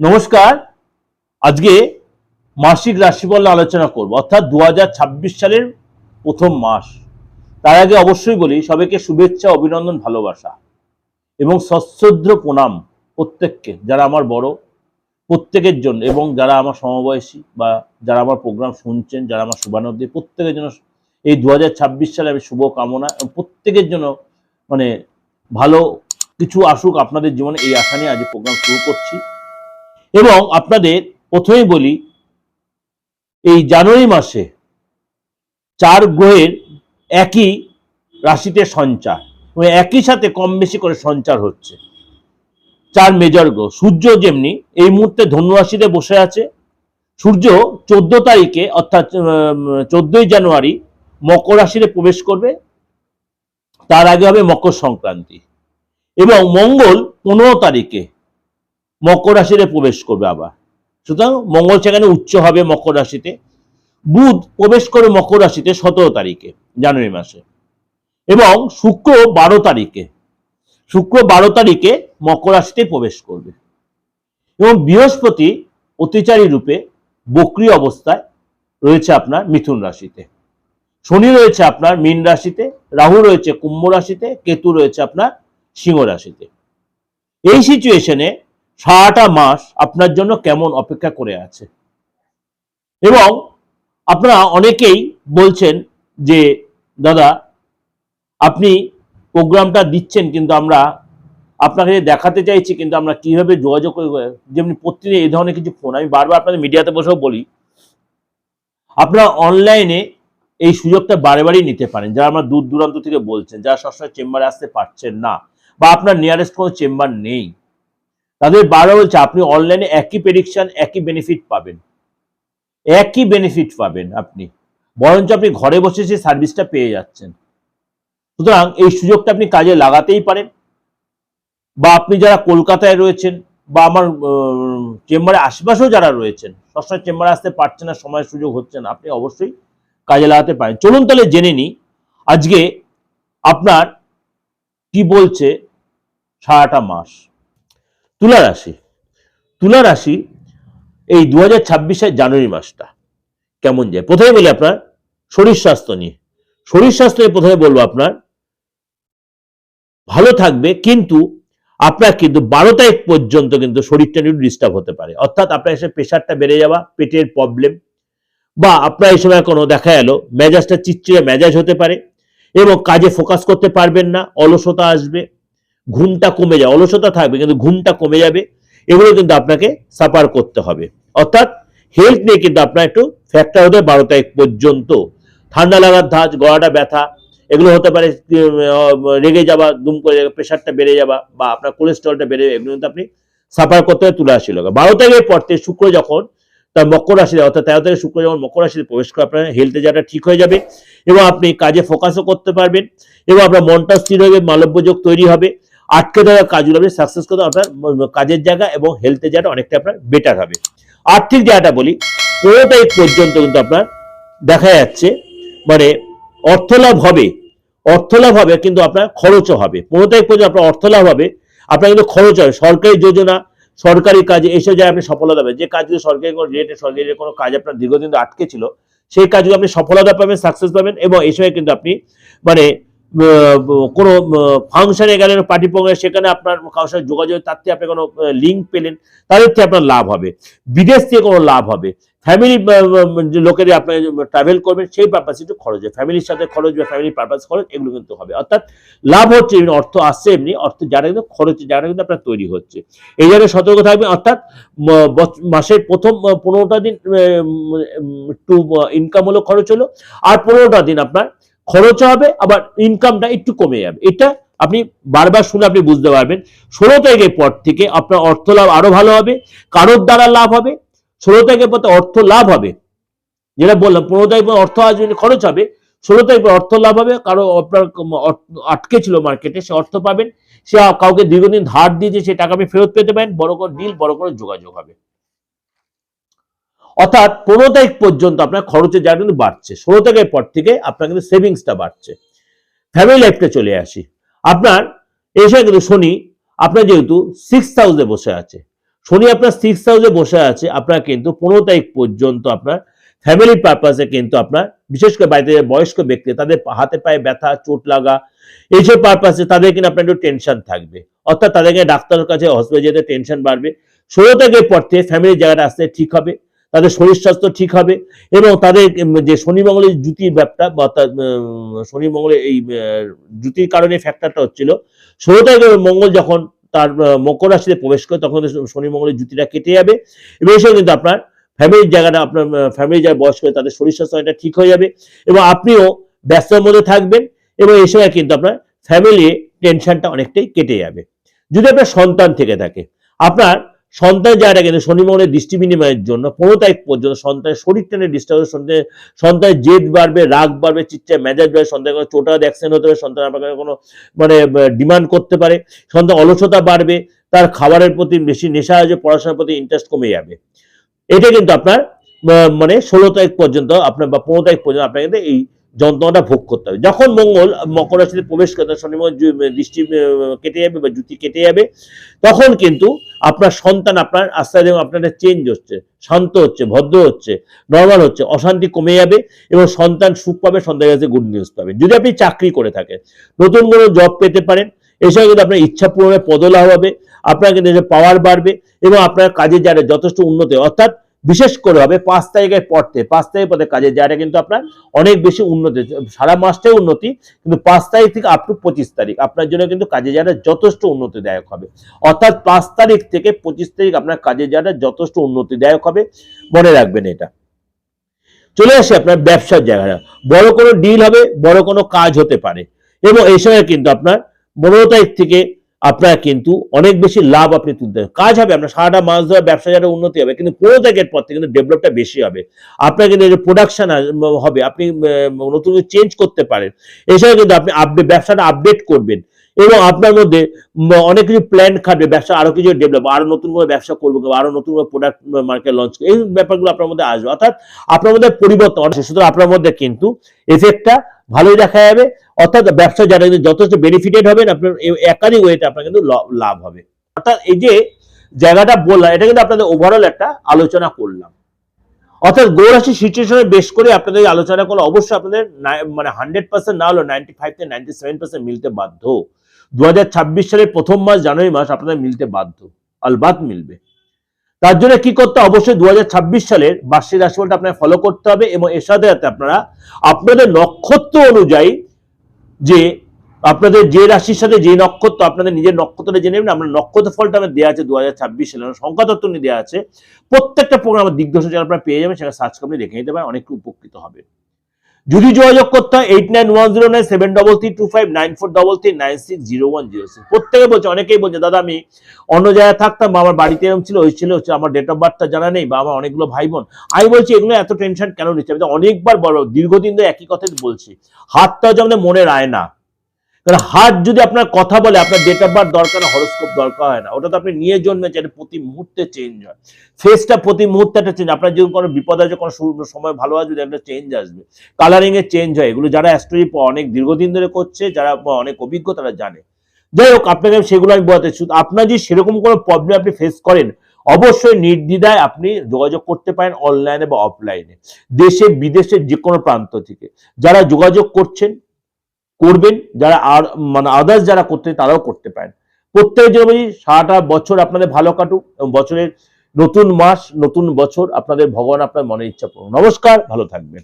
নমস্কার। আজকে মাসিক রাশিফল আলোচনা করব, অর্থাৎ দু হাজার ছাব্বিশ সালের প্রথম মাস। তার আগে অবশ্যই বলি, সবাইকে শুভেচ্ছা, অভিনন্দন, ভালোবাসা এবং সশ্রদ্র প্রণাম প্রত্যেককে, যারা আমার বড়, প্রত্যেকের জন্য এবং যারা আমার সমবয়সী বা যারা আমার প্রোগ্রাম শুনছেন, যারা আমার শুভানন্দী প্রত্যেকের জন্য এই দু হাজার ছাব্বিশ সালে আমি শুভ কামনা এবং প্রত্যেকের জন্য মানে ভালো কিছু আসুক আপনাদের জীবনে, এই আশা নিয়ে আজ প্রোগ্রাম শুরু করছি। এবং আপনাদের প্রথমেই বলি, এই জানুয়ারি মাসে চার গ্রহের একই রাশিতে সঞ্চার একই সাথে কম বেশি করে সঞ্চার হচ্ছে। চার মেজর গ্রহ, সূর্য যেমনি এই মুহূর্তে ধনু রাশিতে বসে আছে। সূর্য চোদ্দ তারিখে অর্থাৎ চোদ্দই জানুয়ারি মকর রাশিতে প্রবেশ করবে। তার আগে হবে মকর সংক্রান্তি এবং মঙ্গল পনেরো তারিখে মকর রাশিতে প্রবেশ করবে আবার। সুতরাং মঙ্গল সেখানে উচ্চ হবে মকর রাশিতে। বুধ প্রবেশ করে মকর রাশিতে সতেরো তারিখে, জানুয়ারি মাসে। এবং শুক্র বারো তারিখে, শুক্র বারো তারিখে মকর রাশিতে প্রবেশ করবে। এবং বৃহস্পতি অতিচারী রূপে বক্রি অবস্থায় রয়েছে আপনার মিথুন রাশিতে। শনি রয়েছে আপনার মীন রাশিতে, রাহু রয়েছে কুম্ভ রাশিতে, কেতু রয়েছে আপনার সিংহ রাশিতে। এই সিচুয়েশনে সারাটা মাস আপনার জন্য কেমন অপেক্ষা করে আছে। এবং আপনারা অনেকেই বলছেন যে, দাদা, আপনি প্রোগ্রামটা দিচ্ছেন কিন্তু আমরা আপনাকে দেখাতে চাইছি কিন্তু আমরা কীভাবে যোগাযোগ যেমনি প্রতিদিন এই ধরনের কিছু ফোন, আমি বারবার আপনাদের মিডিয়াতে বসেও বলি, আপনারা অনলাইনে এই সুযোগটা বারে বারেই নিতে পারেন। যারা আমরা দূর দূরান্ত থেকে বলছেন, যারা সবসময় চেম্বারে আসতে পারছেন না বা আপনার নিয়ারেস্ট কোনো চেম্বার নেই তাদের বারবার বলছে, আপনি অনলাইনে একই প্রেডিকশন একই বেনিফিট পাবেন। একই বেনিফিট পাবেন আপনি। বরঞ্চ আপনি ঘরে বসে সেই সার্ভিসটা পেয়ে যাচ্ছেন। সুতরাং এই সুযোগটা আপনি কাজে লাগাতেই পারেন। বা আপনি যারা কলকাতায় রয়েছেন বা আমার চেম্বারে আশেপাশেও যারা রয়েছেন, সবসময় চেম্বারে আসতে পারছেন না সময় সুযোগ হচ্ছে না, আপনি অবশ্যই কাজে লাগাতে পারেন। চলুন তাহলে জেনে নিই, আজকে আপনার কি বলছে সারাটা মাস? তুলা রাশি। তুলা রাশি এই দু হাজার ছাব্বিশের জানুয়ারি মাসটা কেমন যায়? প্রথমে বলি আপনার শরীর স্বাস্থ্য নিয়ে। শরীর স্বাস্থ্য নিয়ে প্রথমে বলব আপনার, ভালো থাকবে কিন্তু আপনার কিন্তু বারো তারিখ পর্যন্ত কিন্তু শরীরটা একটু ডিস্টার্ব হতে পারে। অর্থাৎ আপনার এসে প্রেশারটা বেড়ে যাওয়া, পেটের প্রবলেম বা আপনার এই সময় কোনো দেখা গেল মেজাজটা চিচ্চিড়ে মেজাজ হতে পারে এবং কাজে ফোকাস করতে পারবেন না, অলসতা আসবে ঘুমটা কমে যায়, অলসতা থাকবে, কিন্তু ঘুমটা কমে যাবে, এগুলো কিন্তু আপনাকে সাফার করতে হবে। অর্থাৎ হেলথ নিয়ে কিন্তু আপনার একটু ফ্যাক্টর হতে বারো তারিখ পর্যন্ত। ঠান্ডা লাগার ধাঁচ, গলাটা ব্যথা, এগুলো হতে পারে রেগে যাওয়া, দুম করে প্রেশারটা বেড়ে যাওয়া, বা আপনার কোলেস্ট্রলটা বেড়ে যাবে এগুলো কিন্তু আপনি সাফার করতে হবে তুলে আসি লগা বারো তারিখের পর থেকে শুক্র যখন তার মকর রাশিতে, অর্থাৎ তেরো তারিখে শুক্র যখন মকর রাশিতে প্রবেশ করে, আপনার হেলথে যাটা ঠিক হয়ে যাবে এবং আপনি কাজে ফোকাসও করতে পারবেন এবং আপনার মনটা স্থির হবে মালব্যযোগ তৈরি হবে। আটকে থাকা কাজগুলো আপনি সাকসেস করতে আপনার কাজের জায়গা এবং হেলথের জায়গাটা অনেকটা আপনার বেটার হবে। আর্থিক জায়গাটা বলি পনেরো তারিখ পর্যন্ত কিন্তু আপনার দেখা যাচ্ছে মানে অর্থলাভ হবে অর্থলাভ হবে কিন্তু আপনার খরচও হবে। পনেরো তারিখ পর্যন্ত আপনার অর্থলাভ হবে, আপনার কিন্তু খরচ হবে। সরকারি যোজনা, সরকারি কাজে এসব জায়গায় আপনি সফলতা পাবেন। যে কাজগুলো সরকারি কোনো রেটে সরকারি কোনো কাজ আপনার দীর্ঘদিন আটকে ছিল, সেই কাজগুলো আপনি সফলতা পাবেন সাকসেস পাবেন এবং এই সময় কিন্তু আপনি মানে কোনো ফাংশনে গেলেন পার্টি প্রোগ্রামে সেখানে আপনার কারোর সাথে যোগাযোগ, তার থেকে আপনি কোনো লিঙ্ক পেলেন তাদের থেকে আপনার লাভ হবে। বিদেশ থেকে কোনো লাভ হবে। ফ্যামিলি লোকের আপনি ট্রাভেল করবেন, সেই পারপাসে একটু খরচ হয় ফ্যামিলির সাথে খরচ বা ফ্যামিলির পারপাস খরচ, এগুলো কিন্তু হবে। অর্থাৎ লাভ হচ্ছে, এমনি অর্থ আসছে, এমনি অর্থ যারা কিন্তু খরচ, যারা কিন্তু আপনার তৈরি হচ্ছে। এই জায়গায় সতর্ক থাকবেন। অর্থাৎ মাসের প্রথম পনেরোটা দিন একটু ইনকাম হলো, খরচ হলো। আর পনেরোটা দিন আপনার খরচ হবে, আবার ইনকামটা একটু কমে যাবে। এটা আপনি বারবার শুনে আপনি বুঝতে পারবেন। ষোলো তারিখের পর থেকে আপনার অর্থ লাভ আরও ভালো হবে, কারোর দ্বারা লাভ হবে। ষোলো তারিখের পর অর্থ লাভ হবে। যেটা বললাম, পনেরো তারিখ অর্থ আসবে, খরচ হবে। ষোলো তারিখ পর অর্থ লাভ হবে, কারও আপনার আটকে ছিল মার্কেটে সে অর্থ পাবেন। সে কাউকে দীর্ঘদিন ধার দিয়েছে, সে টাকা আপনি ফেরত পেতে পারেন, বড় করে ডিল বড় করে যোগাযোগ হবে। অর্থাৎ পনেরো তারিখ পর্যন্ত আপনার খরচের জায়গা কিন্তু বাড়ছে। ষোলো তারিখের পর থেকে আপনার কিন্তু সেভিংসটা বাড়ছে। ফ্যামিলি লাইফটা চলে আসি। আপনার এই সময় কিন্তু শনি, আপনার যেহেতু সিক্স হাউসে বসে আছে। শনি আপনার সিক্স হাউসে বসে আছে, আপনার কিন্তু পনেরো তারিখ পর্যন্ত আপনার ফ্যামিলি পারপাসে কিন্তু আপনার, বিশেষ করে বাড়িতে বয়স্ক ব্যক্তি, তাদের হাতে পায়ে ব্যথা, চোট লাগা, এইসব পারপাসে তাদের কিন্তু আপনার একটু টেনশন থাকবে। অর্থাৎ তাদেরকে ডাক্তারের কাছে হসপিটালে যেতে টেনশন বাড়বে। ষোলো তারিখের পর থেকে ফ্যামিলির জায়গাটা আসতে ঠিক হবে। তাদের শরীর স্বাস্থ্য ঠিক হবে এবং তাদের যে শনি মঙ্গলের জুতির ব্যাপারটা বা শনি মঙ্গলের এই জুতির কারণে ফ্যাক্টরটা হচ্ছিল ষোলো তারিখে মঙ্গল যখন তার মকর রাশিতে প্রবেশ করে তখন শনি মঙ্গলের জুতিটা কেটে যাবে এবং এই কিন্তু আপনার ফ্যামিলির জায়গাটা, আপনার ফ্যামিলি যারা বয়স করে তাদের শরীর স্বাস্থ্য অনেকটা ঠিক হয়ে যাবে এবং আপনিও ব্যস্ততার মধ্যে থাকবেন এবং এই সময় কিন্তু আপনার ফ্যামিলি টেনশনটা অনেকটাই কেটে যাবে। যদি আপনার সন্তান থেকে থাকে, আপনার সন্তান জায়গাটা কিন্তু শনি মঙ্গলের দৃষ্টি বিনিময়ের জন্য পনেরো তারিখ পর্যন্ত সন্তানের শরীর টেনে ডিস্টার্ব সন্তানের সন্তানের জেদ বাড়বে, রাগ বাড়বে চিৎচায় মেজাজ বাড়বে, সন্তানের কোনো চোটাদ অ্যাক্সিডেন্ট হতে পারে সন্তান আপনার কোনো মানে ডিমান্ড করতে পারে সন্তান অলসতা বাড়বে, তার খাবারের প্রতি বেশি নেশা আছে পড়াশোনার প্রতি ইন্টারেস্ট কমে যাবে। এটা কিন্তু আপনার মানে ষোলো তারিখ পর্যন্ত আপনার বা পনেরো তারিখ পর্যন্ত আপনার কিন্তু এই যন্ত্রণাটা ভোগ করতে হবে। যখন মঙ্গল, মকর রাশিতে প্রবেশ করে তখন শনি দৃষ্টি কেটে যাবে বা জুতি কেটে যাবে, তখন কিন্তু আপনার সন্তান আপনার আস্তে আস্তে আপনার চেঞ্জ হচ্ছে, শান্ত হচ্ছে, ভদ্র হচ্ছে নর্মাল হচ্ছে, অশান্তি কমে যাবে এবং সন্তান সুখ পাবে, সন্তানের কাছে গুড নিউজ পাবে। যদি আপনি চাকরি করে থাকেন, নতুন কোনো জব পেতে পারেন এছাড়া কিন্তু আপনার ইচ্ছা পূরণে পদলাভ হবে, আপনার কিন্তু পাওয়ার বাড়বে এবং আপনার কাজে যারা যথেষ্ট উন্নতি অর্থাৎ বিশেষ করে হবে পাঁচ তারিখের থেকে, পাঁচ তারিখের পরে কাজের জায়গাটা কিন্তু আপনার অনেক বেশি উন্নতি সারা মাসটাই উন্নতি, কিন্তু পাঁচ তারিখ থেকে আপ টু পঁচিশ তারিখ, আপনার জন্য কিন্তু কাজের জায়গাটা যথেষ্ট উন্নতিদায়ক হবে। অর্থাৎ পাঁচ তারিখ থেকে পঁচিশ তারিখ আপনার কাজের জায়গাটা যথেষ্ট উন্নতিদায়ক হবে, মনে রাখবেন এটা। চলে আসে আপনার ব্যবসার জায়গাটা বড় কোনো ডিল হবে, বড় কোনো কাজ হতে পারে। এবং এই সময় কিন্তু আপনার পনেরো তারিখ থেকে আপনার কিন্তু অনেক বেশি লাভ আপনি তুলতে কাজ হবে, আপনার সারাটা মাস ধরে ব্যবসা যারা উন্নতি হবে, কিন্তু পনেরো তারিখের পর থেকে কিন্তু ডেভেলপটা বেশি হবে। আপনার কিন্তু প্রোডাকশন হবে, আপনি নতুন চেঞ্জ করতে পারেন। এছাড়া কিন্তু আপনি আপডেট ব্যবসাটা আপডেট করবেন। এবং আপনার মধ্যে অনেক কিছু প্ল্যান খাটবে, ব্যবসা আরও কিছু ডেভেলপ আরও নতুন করে ব্যবসা করব আরও নতুন করে প্রোডাক্ট মার্কেট লঞ্চ এই ব্যাপারগুলো আপনার মধ্যে আসবে। অর্থাৎ আপনার মধ্যে পরিবর্তন সুতরাং আপনার মধ্যে কিন্তু এফেক্টটা ভালোই দেখা যাবে। অর্থাৎ ব্যবসা যারা যথেষ্ট বেনিফিটেড হবেন, আপনার একাধিক ওয়েতে আপনার কিন্তু লাভ হবে। অর্থাৎ এই যে জায়গাটা বললাম, এটা কিন্তু আপনাদের ওভারঅল একটা আলোচনা করলাম। অর্থাৎ গৌরাশি সিচুয়েশনে বেশ করে আপনাদের আলোচনা করলে অবশ্যই আপনাদের মানে হান্ড্রেড পার্সেন্ট না হলেও নাইনটি ফাইভ থেকে নাইনটি সেভেন পার্সেন্ট মিলতে বাধ্য। দু সালের প্রথম মাস জানুয়ারি মাস আপনাদের মিলতে বাধ্য, আলবাত মিলবে। তার জন্য কি করতে? অবশ্যই দু হাজার ছাব্বিশ সালের বার্ষিক রাশিফলটা আপনাকে ফলো করতে হবে এবং এর সাথে সাথে আপনারা আপনাদের নক্ষত্র অনুযায়ী যে আপনাদের যে রাশির সাথে যে নক্ষত্র, আপনাদের নিজের নক্ষত্রটা জেনে নেবেন আপনার নক্ষত্র ফলটা আমার দেওয়া আছে দু হাজার ছাব্বিশ সালে। সংখ্যা তত্ত্ব নিয়ে দেওয়া আছে। প্রত্যেকটা প্রোগ্রাম দিগ্দশ আপনারা পেয়ে যাবেন, সেটা সার্চ করে দেখে নিতে পারেন অনেক উপকৃত হবে। যদি যোগাযোগ করতে হয় eight nine one zero nine seven double three two five nine four double three nine six zero one zero six প্রত্যেকে বলছে, অনেকেই বলছে, দাদা, আমি অন্য জায়গায় থাকতাম, বা আমার বাড়িতে এরকম ছিল ওই ছিল হচ্ছে আমার ডেট অফ বার্থটা জানা নেই, বা আমার অনেকগুলো ভাই বোন আমি বলছি, এগুলো এত টেনশন কেন নিচ্ছে? আমি অনেকবার বড়, দীর্ঘদিন ধরে একই কথাই বলছি। হাতটা হচ্ছে আমাদের মনে রায় আয়না। কারণ হাত যদি আপনার কথা বলে, আপনার ডেট অফ বার্থ দরকার হরস্কোপ দরকার হয় না। ওটা তো আপনি নিয়ে জন্মেছেন, এটা প্রতি মুহূর্তে চেঞ্জ হয়। ফেসটা প্রতি মুহূর্তে একটা চেঞ্জ আপনার যদি কোনো বিপদ আছে কোনো সময় ভালো আছে যদি একটা চেঞ্জ আসবে। কালারিং এর চেঞ্জ হয়, এগুলো যারা অ্যাস্ট্রোলজি অনেক দীর্ঘদিন ধরে করছে, যারা অনেক অভিজ্ঞ তারা জানে। যাই হোক, আপনাকে সেগুলো আমি বলতে শুধু আপনার যদি সেরকম কোনো প্রবলেম আপনি ফেস করেন, অবশ্যই নির্দ্বিধায় আপনি যোগাযোগ করতে পারেন অনলাইনে বা অফলাইনে দেশে বিদেশের যে কোনো প্রান্ত থেকে। যারা যোগাযোগ করছেন করবেন, যারা আর মানে আদার্স যারা করতে তারাও করতে পারেন। প্রত্যেক বলি সারাটা বছর আপনাদের ভালো কাটুক এবং বছরের নতুন মাস, নতুন বছর আপনাদের, ভগবান আপনার মনের ইচ্ছা পূরণ নমস্কার, ভালো থাকবেন।